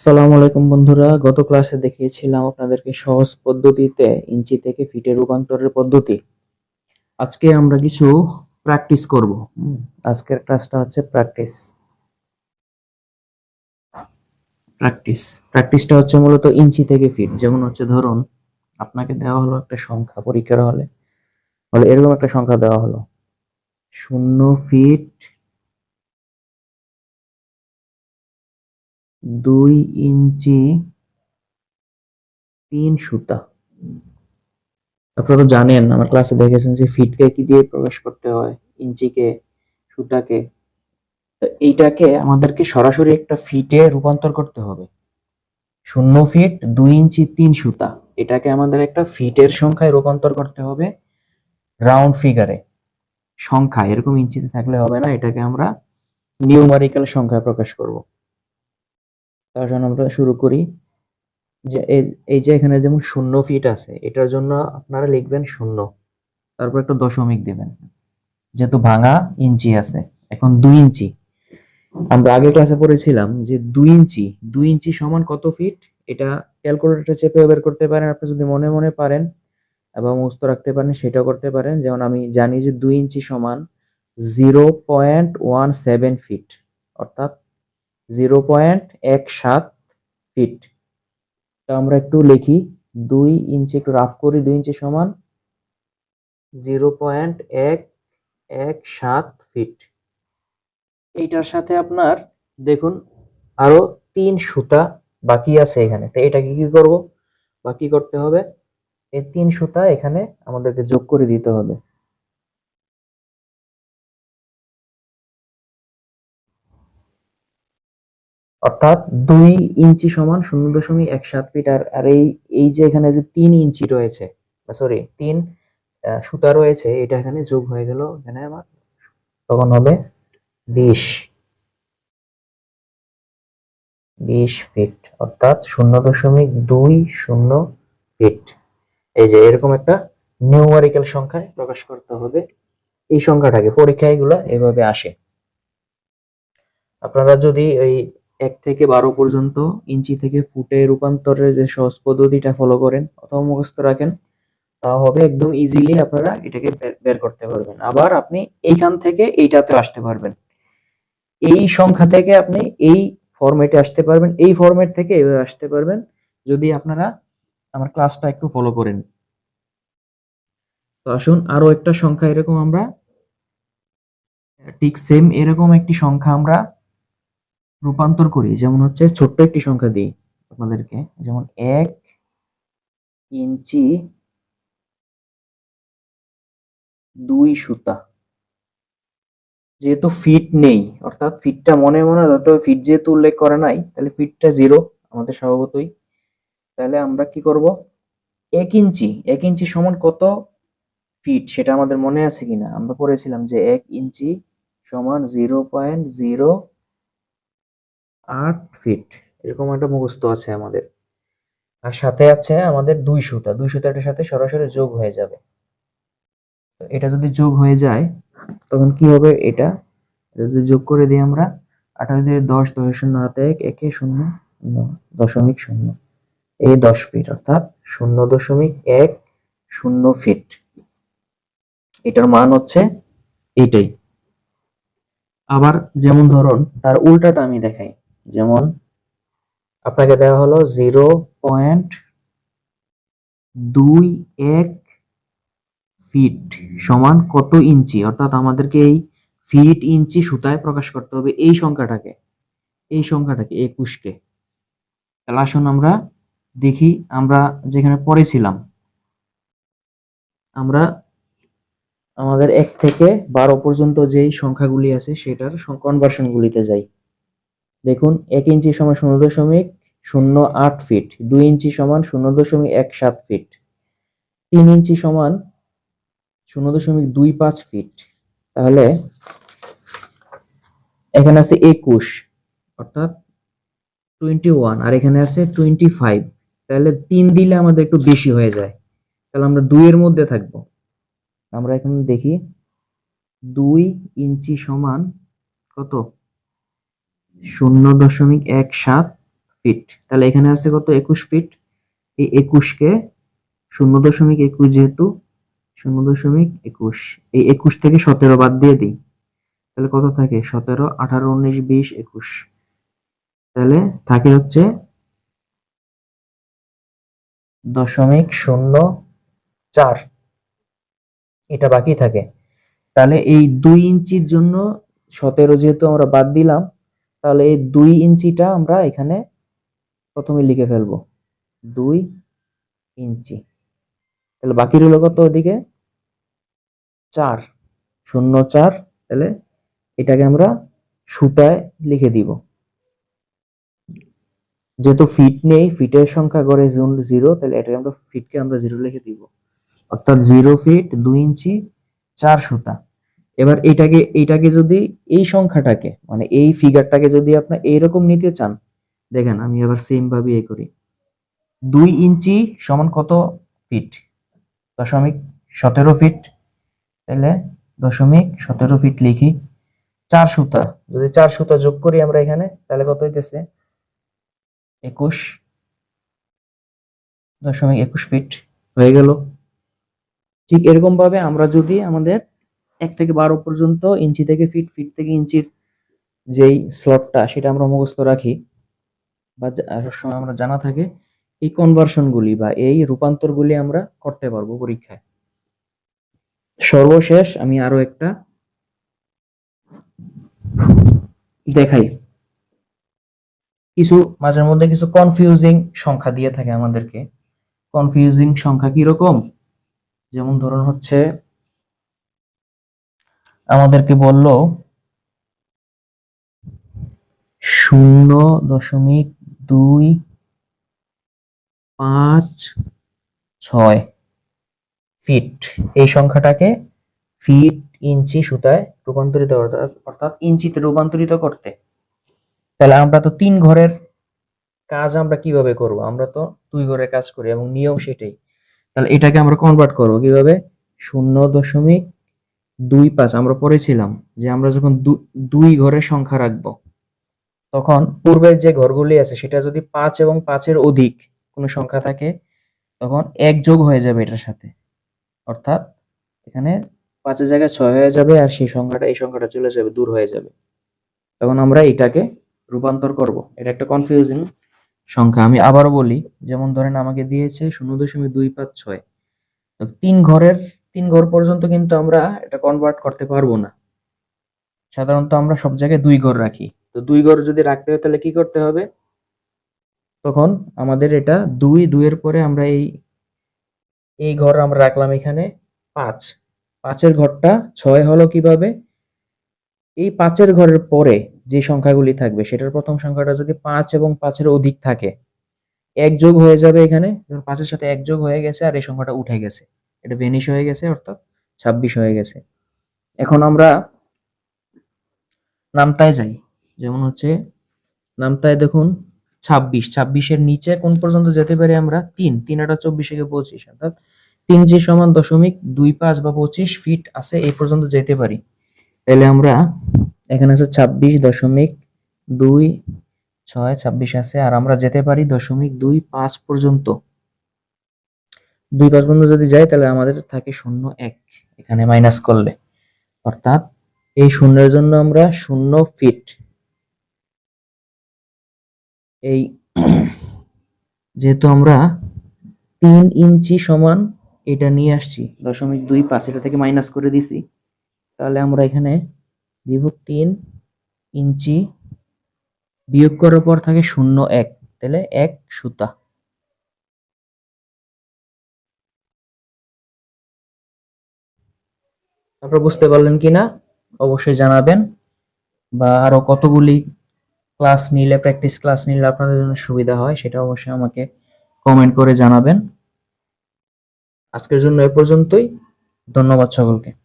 আসসালামু আলাইকুম বন্ধুরা, গত ক্লাসে দেখিয়েছিলাম আপনাদেরকে সহজ পদ্ধতিতে ইঞ্চি থেকে ফিটে রূপান্তরের পদ্ধতি। আজকে আমরা কিছু প্র্যাকটিস করব। আজকের ক্লাসটা হচ্ছে প্র্যাকটিস প্র্যাকটিস প্র্যাকটিসটা হচ্ছে মূলত ইঞ্চি থেকে ফিট। যেমন হচ্ছে ধরুন, আপনাকে দেওয়া হলো একটা সংখ্যা পরীক্ষার হলে। হলে এরকম একটা সংখ্যা দেওয়া হলো। শূন্য ফিট দুই ইঞ্চি তিন সুতা। আপনারা জানেন, আমার ক্লাসে দেখেছেন যে ফিটকে কি দিয়ে প্রকাশ করতে হয়, ইঞ্চিকে, সুতাকে। তো এইটাকে আমাদেরকে সরাসরি একটা ফিটে রূপান্তর করতে হবে। শূন্য ফিট, দুই ইঞ্চি, তিন সুতা। এটাকে আমাদের একটা ফিটের সংখ্যায় রূপান্তর করতে হবে রাউন্ড ফিগারে। সংখ্যা এরকম ইঞ্চিতে থাকলে হবে না, এটাকে আমরা নিউমারিক্যাল সংখ্যায় প্রকাশ করব। জন্য আমরা শুরু করি। যে এই- এই যে এখানে যেমন শূন্য ফিট আছে, এটার জন্য আপনারা লিখবেন শূন্য। তারপর একটা দশমিক দিবেন। যেহেতু ভাঙা ইঞ্চি আছে, এখন দুই ইঞ্চি। আমরা আগে ক্লাসে পড়েছিলাম যে দুই ইঞ্চি দুই ইঞ্চি সমান কত ফিট এটা ক্যালকুলেটরে চেপে বের করতে পারেন, আপনি যদি মনে মনে পারেন এবং মুস্ত রাখতে পারেন, সেটাও করতে পারেন। যেমন আমি জানি যে দুই ইঞ্চি সমান zero point one seven feet অর্থাৎ জিরো পয়েন্ট এক সাত ফিট। তো আমরা একটু লিখি, দুই ইঞ্চি একটু রাফ করি, দুই ইঞ্চি সমান জিরো পয়েন্ট এক এক সাত ফিট। এইটার সাথে আপনার দেখুন আরও তিন সুতা বাকি আছে এখানে। তো এটাকে কি করব? বাকি করতে হবে? এই তিন সুতা এখানে আমাদেরকে যোগ করে দিতে হবে। অর্থাৎ দুই ইঞ্চি সমান শূন্য দশমিক এক সাত ফিট আর এই এই যে এখানে যে তিন ইঞ্চি রয়েছে সরি তিন সুতা রয়েছে, এটা এখানে যোগ হয়ে গেল, এখানে আমার তখন হবে বিশ। বিশ ফিট অর্থাৎ শূন্য দশমিক দুই শূন্য ফিট এই যে এরকম একটা নিউমারিক্যাল সংখ্যায় প্রকাশ করতে হবে। এই সংখ্যাটাকে পরীক্ষায় এগুলো এভাবে আসে। আপনারা যদি এই এক থেকে বারো পর্যন্ত ইঞ্চি থেকে ফুটে রূপান্তরের যে সহজ পদ্ধতিটা ফলো করেন অথবা মুখস্থ রাখেন, তা হবে একদম ইজিলি আপনারা এটাকে বের- করতে পারবেন। আবার আপনি এইখান থেকে এইটাতে আসতে পারবেন। এই সংখ্যা থেকে আপনি এই ফরম্যাটে আসতে পারবেন। এই ফরম্যাট থেকে এভাবে আসতে পারবেন, যদি আপনারা আমার ক্লাসটা একটু ফলো করেন। তো আসুন আরও একটা সংখ্যা এরকম আমরা, ঠিক সেম এরকম একটি সংখ্যা আমরা রূপান্তর করি, যেমন হচ্ছে ছোট্ট একটি সংখ্যা দিই আপনাদেরকে, যেমন এক ইঞ্চি দুই সুতা। যেহেতু ফিট নেই, অর্থাৎ ফিটটা মনে মনে যত ফিট যেহেতু উল্লেখ করা নাই, তাহলে ফিটটা জিরো আমাদের স্বভাবতই। তাহলে আমরা কি করব? এক ইঞ্চি এক ইঞ্চি সমান কত ফিট সেটা আমাদের মনে আছে কিনা? আমরা পড়েছিলাম যে এক ইঞ্চি সমান জিরো পয়েন্ট জিরো আট ফিট এরকম একটা মুখস্থ আছে আমাদের। আর সাথে আছে আমাদের দুই সুতা, দুই সুতাটার সাথে সরাসরি যোগ হয়ে যাবে। এটা যদি যোগ হয়ে যায়, তখন কি হবে এটা? যদি যোগ করে দিই আমরা, আঠারো দিয়ে দশ দশ শূন্য হাত এক, একে শূন্য দশমিক শূন্য। এই দশ ফিট অর্থাৎ শূন্য দশমিক এক, শূন্য ফিট এটার মান হচ্ছে এইটাই। আবার যেমন ধরুন, তার উল্টাটা আমি দেখাই। যেমন আপনাকে দেওয়া হলো জিরো পয়েন্ট দুই এক ফিট সমান কত ইঞ্চি? অর্থাৎ আমাদেরকে এই ফিট ইঞ্চি সুতায় প্রকাশ করতে হবে এই সংখ্যাটাকে। এই সংখ্যাটাকে, একুশকে। তাহলে আসুন আমরা দেখি, আমরা যেখানে পড়েছিলাম আমরা আমাদের এক থেকে বারো পর্যন্ত যেই সংখ্যাগুলি আছে সেটার কনভার্সন গুলিতে যাই। দেখুন, এক ইঞ্চি সমান শূন্য দশমিক শূন্য আট ফিট দুই ইঞ্চি সমান শূন্য দশমিক এক সাত ফিট তিন ইঞ্চি সমান শূন্য দশমিক দুই পাঁচ ফিট তাহলে এখানে আছে একুশ, অর্থাৎ টোয়েন্টি ওয়ান আর এখানে আছে টোয়েন্টি ফাইভ তাহলে তিন দিলে আমাদের একটু বেশি হয়ে যায়। তাহলে আমরা দুইয়ের মধ্যে থাকব। আমরা এখানে দেখি, দুই ইঞ্চি সমান কত? শূন্য দশমিক এক সাত ফিট তাহলে এখানে আছে কত? একুশ ফিট এই একুশকে শূন্য দশমিক একুশ যেহেতু, শূন্য দশমিক একুশ। এই একুশ থেকে সতেরো বাদ দিয়ে দিই। তাহলে কত থাকে? সতেরো, আঠারো, উনিশ, বিশ, একুশ। তাহলে থাকে হচ্ছে দশমিক শূন্য চার। এটা বাকি থাকে। তাহলে এই দুই ইঞ্চির জন্য সতেরো যেহেতু আমরা বাদ দিলাম তাহলে এই দুই ইঞ্চিটা আমরা এখানে প্রথমে লিখে ফেলব। দুই ইঞ্চি। তাহলে বাকি রইল কত ওদিকে? চার। শূন্য চার, তাহলে এটাকে আমরা সুতায় লিখে দিব। যেহেতু ফিট নেই, ফিটের সংখ্যা করে জিরো, তাহলে এটাকে আমরা ফিটকে আমরা জিরো লিখে দিব। অর্থাৎ জিরো ফিট, দুই ইঞ্চি, চার সুতা। এবার এটাকে এটাকে যদি এই সংখ্যাটাকে মানে এই ফিগারটাকে যদি আপনার এইরকম নিতে চান, দেখেন আমি আবার সেম ভাবে এ করি। দুই ইঞ্চি সমান কত ফিট দশমিক সতেরো ফিট তাহলে দশমিক সতেরো ফিট লিখি। চার সুতা, যদি চার সুতা যোগ করি আমরা এখানে, তাহলে কত হইতেছে? একুশ, দশমিক একুশ ফিট হয়ে গেল। ঠিক এরকম ভাবে আমরা যদি আমাদের এক থেকে বারো পর্যন্ত ইঞ্চি থেকে ফিট ফিট থেকে ইঞ্চির যেই স্লটটা সেটা আমরা মুখস্থ রাখি। বা সবসময় আমরা জানা থাকে, এই কনভার্সনগুলি বা এই রূপান্তরগুলি আমরা করতে পারব পরীক্ষায়। সর্বশেষ আমি আরও একটা দেখাই। কিছু মাঝের মধ্যে কিছু কনফিউজিং সংখ্যা দিয়ে থাকে আমাদেরকে। কনফিউজিং সংখ্যা কি রকম যেমন ধরুন হচ্ছে আমাদেরকে বলল, শূন্য দশমিক দুই পাঁচ ছয় ফিট। এই সংখ্যাটাকে ফিট ইঞ্চি সুতায় রূপান্তরিত অর্থাৎ ইঞ্চিতে রূপান্তরিত করতে। তাহলে আমরা তো তিন ঘরের কাজ আমরা কীভাবে করব? আমরা তো দুই ঘরের কাজ করি এবং নিয়ম সেটাই। তাহলে এটাকে আমরা কনভার্ট করব কীভাবে? শূন্য দশমিক দুই পাঁচ, আমরা পড়েছিলাম যে আমরা যখন দুই ঘরের সংখ্যা রাখব, তখন পূর্বের যে ঘরগুলি আছে সেটা যদি পাঁচ এবং পাঁচের অধিক কোনো সংখ্যা থাকে, তখন এক যোগ হয়ে যাবে এটার সাথে। অর্থাৎ এখানে পাঁচের জায়গায় ছয় হয়ে যাবে আর সেই সংখ্যাটা, এই সংখ্যাটা চলে যাবে, দূর হয়ে যাবে। তখন আমরা এটাকে রূপান্তর করব। এটা একটা কনফিউজিং সংখ্যা। আমি আবারও বলি, যেমন ধরেন আমাকে দিয়েছে শূন্য দশমিক দুই পাঁচ ছয়। তো তিন ঘরের তিন ঘর পর্যন্ত কিন্তু আমরা এটা কনভার্ট করতে পারব না। সাধারণত আমরা সব জায়গায় দুই ঘর রাখি। তো দুই ঘর যদি রাখতে হয় তাহলে কি করতে হবে? তখন আমাদের এটা দুই, দুইয়ের পরে আমরা এই এই ঘর আমরা রাখলাম এখানে পাঁচ। পাঁচের ঘরটা ছয় হলো কীভাবে? এই পাঁচের ঘরের পরে যে সংখ্যাগুলি থাকবে, সেটার প্রথম সংখ্যাটা যদি পাঁচ এবং পাঁচের অধিক থাকে, এক যোগ হয়ে যাবে এখানে পাঁচের সাথে এক যোগ হয়ে গেছে আর এই সংখ্যাটা উঠে গেছে। এটা ভেনিশ হয়ে গেছে, অর্থাৎ ছাব্বিশ হয়ে গেছে। এখন আমরা নামতায় যাই। যেমন হচ্ছে, নামতায় দেখুন, ছাব্বিশ। ছাব্বিশের নিচে কোন পর্যন্ত যেতে পারি আমরা? তিন। তিন আটা চব্বিশ থেকে পঁচিশ অর্থাৎ তিন যে সমান দশমিক দুই পাঁচ বা পঁচিশ ফিট আছে এই পর্যন্ত যেতে পারি। তাহলে আমরা এখানে আছে ছাব্বিশ দশমিক দুই, ছয়, ছাব্বিশ আছে, আর আমরা যেতে পারি দশমিক দুই পাঁচ পর্যন্ত। দুই পাঁচ পর্যন্ত যদি যাই তাহলে আমাদের থাকে শূন্য এক। এখানে মাইনাস করলে। অর্থাৎ এই শূন্যের জন্য আমরা শূন্য ফিট এই যেহেতু আমরা তিন ইঞ্চি সমান এটা নিয়ে আসছি, দশমিক দুই পাঁচ, এটা থেকে মাইনাস করে দিছি, তাহলে আমরা এখানে দিব তিন ইঞ্চি বিয়োগ করার পর থাকে শূন্য এক। তাহলে এক সুতা। আপনারা বুঝতে পারলেন কি না, অবশ্যই জানাবেন। বা আরও কতগুলি ক্লাস নিলে প্র্যাকটিস ক্লাস নিলে আপনাদের জন্য সুবিধা হয়, সেটা অবশ্যই আমাকে কমেন্ট করে জানাবেন। আজকের জন্য এ পর্যন্তই। ধন্যবাদ সকলকে।